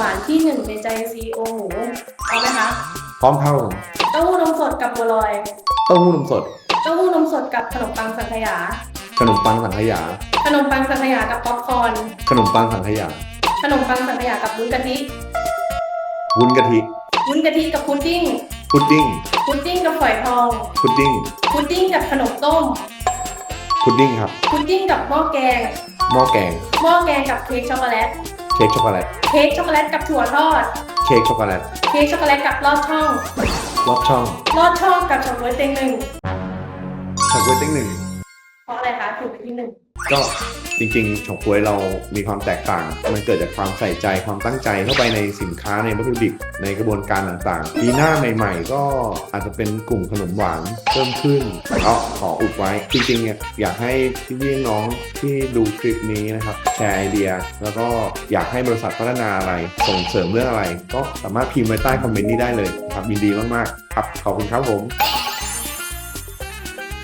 หวานที่หนึ่งในใจซีโอหมูเอาไหมคะพร้อมเข้าผมเต้าหู้นมสดกับบัวลอยเต้าหู้นมสดเต้าหู้นมสดกับขนมปังสังขยา ขนมปังสังขยา ขนมปังสังขยากับป๊อปคอร์นขนมปังสังขยา ขนมปังสังขยากับวุ้นกะทิวุ้นกะทิวุ้นกะทิกับพุดดิ้งพุดดิ้งพุดดิ้งกับฝอยทองพุดดิ้งพุดดิ้งกับขนมต้มพุดดิ้งครับพุดดิ้งกับหม้อแกงหม้อแกงหม้อแกงกับเค้กช็อกโกแลต เค้กช็อกโกแลต เค้กช็อกโกแลตกับถั่วทอด เค้กช็อกโกแลต เค้กช็อกโกแลตกับลอดช่อง รอบช่องลอดช่องกับช็อกโกแลตเต็งหนึ่งเฉาก๊วยเต้งหนึ่ง เพราะอะไรคะถูกที่หนึ่ง ก็จริงๆเฉาก๊วยเรามีความแตกต่าง มันเกิดจากความใส่ใจความตั้งใจเข้าไปในสินค้าในวัตถุดิบในกระบวนการต่างๆปีหน้าใหม่ๆ ก็อาจจะเป็นกลุ่มขนมหวานเพิ่มขึ้นก็ขออุบไว้ จริงๆเนี่ยอยากให้พี่ๆน้องที่ดูคลิปนี้นะครับ แชร์ไอเดีย แล้วก็อยากให้บริษัทพัฒนาอะไรส่งเสริมเรื่องอะไร ก็สามารถพิมพ์ไว้ใต้คอมเมนต์นี้ได้เลยครับยินดีมากๆครับขอบคุณครับผม